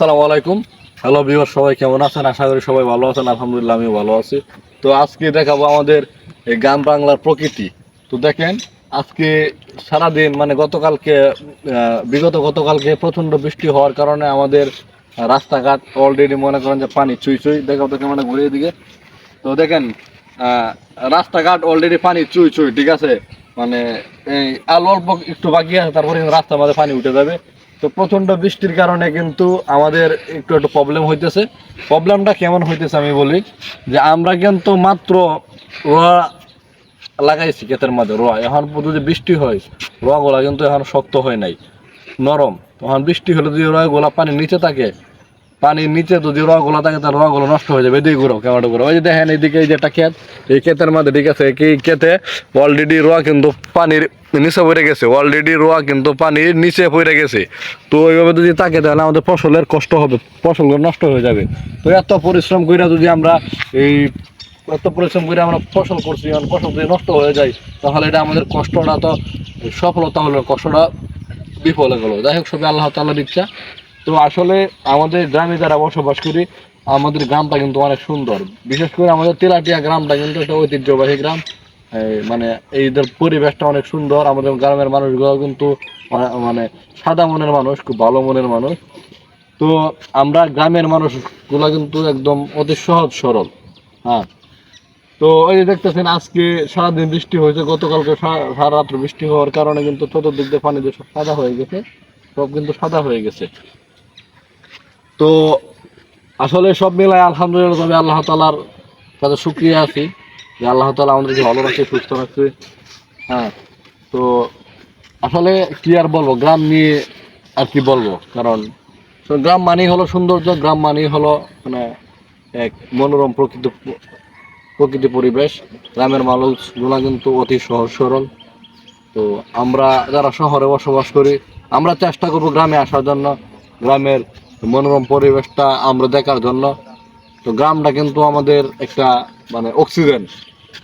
আসসালামু আলাইকুম। হ্যালো বিভার সবাই কেমন আছেন? আশা করি সবাই ভালো আছেন। আলহামদুলিল্লাহ আমি ভালো আছি। তো আজকে দেখাবো আমাদের এই গ্রাম বাংলার প্রকৃতি। তো দেখেন, আজকে সারাদিন মানে গতকালকে বিগত গতকালকে প্রচণ্ড বৃষ্টি হওয়ার কারণে আমাদের রাস্তাঘাট অলরেডি মনে করেন যে পানি চুই চুই। দেখাও দেখে মানে ঘুরিয়ে দিকে। তো দেখেন রাস্তাঘাট অলরেডি পানি চুই চুই, ঠিক আছে? মানে এই আলো অল্প একটু বাকি আছে, তারপরে রাস্তার মধ্যে পানি উঠে যাবে। তো প্রচণ্ড বৃষ্টির কারণে কিন্তু আমাদের একটু একটু প্রবলেম হইতেছে। প্রবলেমটা কেমন হইতেছে আমি বলি যে আমরা কিন্তু মাত্র রোয়া লাগাইছি ক্ষেতের মধ্যে রোয়া। এখন যদি বৃষ্টি হয় রোয়া গোলা কিন্তু এখন শক্ত হয় নাই, নরম। তখন বৃষ্টি হলে যদি রোয়াগুলা পানি নিচে থাকে পানির নিচে যদি রোয়াগুলা থাকে তাহলে রোয়াগুলো নষ্ট হয়ে যাবে। এদিকে ঘুরো কেমন ঘুরো। ওই যে দেখেন এইদিকে এই যে একটা ক্ষেত, এই ক্ষেতের মধ্যে, ঠিক আছে, এই ক্ষেতে অলরেডি রোয়া কিন্তু পানির নিচে পড়ে গেছে। অলরেডি রোয়া কিন্তু পানির নিচে পড়ে গেছে। তো ওইভাবে যদি থাকে, তাহলে আমাদের ফসলের কষ্ট হবে, ফসলগুলো নষ্ট হয়ে যাবে। তো এত পরিশ্রম করে যদি আমরা এই, এত পরিশ্রম করে আমরা ফসল করছি ফসল যদি নষ্ট হয়ে যায়, তাহলে এটা আমাদের কষ্টটা তো, সফলতা হলো কষ্টটা বিফলে গেলো। যাই হোক, সবাই আল্লাহ তাল্লার ইচ্ছা। তো আসলে আমাদের গ্রামে যারা বসবাস করি, আমাদের গ্রামটা কিন্তু অনেক সুন্দর। বিশেষ করে আমাদের তেলাটিয়া গ্রামটা কিন্তু একটা ঐতিহ্যবাহী গ্রাম। মানে এইদের পরিবেশটা অনেক সুন্দর। আমাদের গ্রামের মানুষগুলো কিন্তু মানে সাদা মনের মানুষ, খুব ভালো মনের মানুষ। তো আমরা গ্রামের মানুষগুলো কিন্তু একদম অতি সহজ সরল। হ্যাঁ। তো ওই যে দেখতেছেন, আজকে সারাদিন বৃষ্টি হয়েছে। গতকালকে সারা রাত্র বৃষ্টি হওয়ার কারণে কিন্তু চতুর্দিক দিয়ে পানি দিয়ে সব সাদা হয়ে গেছে, সব কিন্তু সাদা হয়ে গেছে। তো আসলে সব মিলায় আলহামদুলিল্লাহ, তবে আল্লাহ তালার কাছে শুক্রিয়া আছি যে আল্লাহ তালা আমাদেরকে ভালো রাখছে, সুস্থ রাখছে। হ্যাঁ তো আসলে কি আর বলব, গ্রাম নিয়ে আর কি বলব? কারণ গ্রাম মানেই হলো সৌন্দর্য, গ্রাম মানেই হলো মানে এক মনোরম প্রকৃতি প্রকৃতি পরিবেশ। গ্রামের মানুষগুলো কিন্তু অতি সহজ সরল। তো আমরা যারা শহরে বসবাস করি, আমরা চেষ্টা করব গ্রামে আসার জন্য। গ্রামের মনোরম পরিবেশটা আমরা দেখার জন্য। তো গ্রামটা কিন্তু আমাদের একটা মানে অক্সিজেন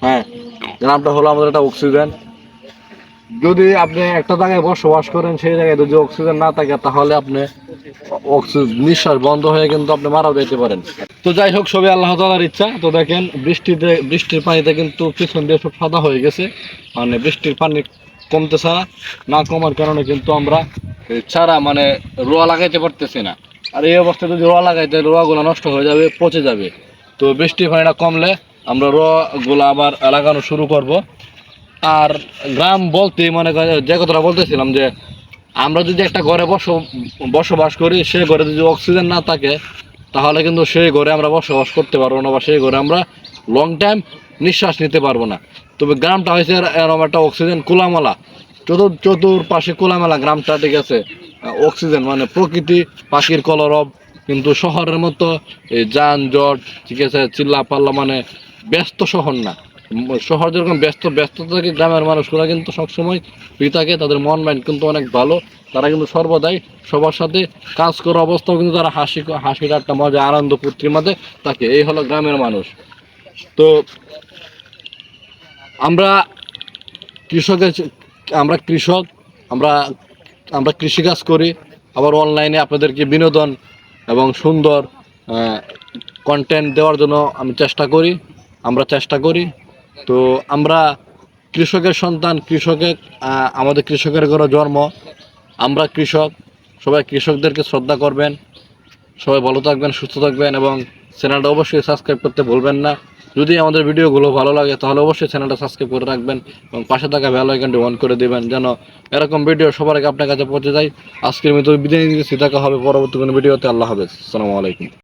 হ্যাঁ গ্রামটা হলো আমাদের একটা অক্সিজেন যদি আপনি একটা জায়গায় বসবাস করেন, সেই জায়গায় যদি অক্সিজেন না থাকে, তাহলে আপনি অক্সিজেন নিঃশ্বাস বন্ধ হয়ে কিন্তু আপনি মারা যেতে পারেন। তো যাই হোক সবই আল্লাহ তালার ইচ্ছা। তো দেখেন, বৃষ্টিতে, বৃষ্টির পানিতে কিন্তু পিছন দিয়ে সব সাদা হয়ে গেছে। মানে বৃষ্টির পানি কমতে ছাড়া না কমার কারণে কিন্তু আমরা ছাড়া মানে রোয়া লাগাইতে পারতেছি না। আর এই অবস্থায় যদি রোয়া লাগাইতে রোয়াগুলো নষ্ট হয়ে যাবে, পচে যাবে। তো বৃষ্টির পানিটা কমলে আমরা রোয়াগুলো আবার লাগানো শুরু করব। আর গ্রাম বলতে, মনে করে যে কথাটা বলতেছিলাম যে, আমরা যদি একটা ঘরে বস বসবাস করি সেই ঘরে যদি অক্সিজেন না থাকে, তাহলে কিন্তু সেই ঘরে আমরা বসবাস করতে পারব না বা সেই ঘরে আমরা লং টাইম নিঃশ্বাস নিতে পারব না। তবে গ্রামটা হয়েছে এরকম একটা অক্সিজেন খোলামেলা। চতুর চতুর পাশে খোলামেলা গ্রামটা ঠিক আছে। অক্সিজেন মানে প্রকৃতি, পাখির কলরব, কিন্তু শহরের মতো, এই যানজট ঠিক আছে, চিল্লা পাল্লা মানে ব্যস্ত শহর না। শহর যেরকম ব্যস্ত ব্যস্ত থাকে গ্রামের মানুষগুলো কিন্তু সবসময় ফ্রি থাকে, তাদের মন মাইন্ড কিন্তু অনেক ভালো, তারা কিন্তু সর্বদাই সবার সাথে কাজ করা অবস্থাও কিন্তু তারা হাসি হাসি একটা মজা, আনন্দ, ফুর্তির মধ্যে থাকে, এই হলো গ্রামের মানুষ। তো আমরা কৃষকের, আমরা কৃষক, আমরা আমরা কৃষিকাজ করি, আবার অনলাইনে আপনাদেরকে বিনোদন এবং সুন্দর কন্টেন্ট দেওয়ার জন্য আমি চেষ্টা করি, আমরা চেষ্টা করি। তো আমরা কৃষকের সন্তান, কৃষকের আমাদের কৃষকের ঘরে জন্ম, আমরা কৃষক, সবাই কৃষকদেরকে শ্রদ্ধা করবেন, সবাই ভালো থাকবেন, সুস্থ থাকবেন এবং চ্যানেলটা অবশ্যই সাবস্ক্রাইব করতে ভুলবেন না। যদি আমাদের ভিডিওগুলো ভালো লাগে, তাহলে অবশ্যই চ্যানেলটা সাবস্ক্রাইব করে রাখবেন এবং পাশে থাকা বেল আইকনটি অন করে দেবেন যেন এরকম ভিডিও সবার আগে আপনার কাছে পৌঁছে যায়। আজকের মতো বিদায় নিতে দেখা হবে পরবর্তী কোনো ভিডিওতে আল্লাহ হাফেজ। আসসালামু আলাইকুম।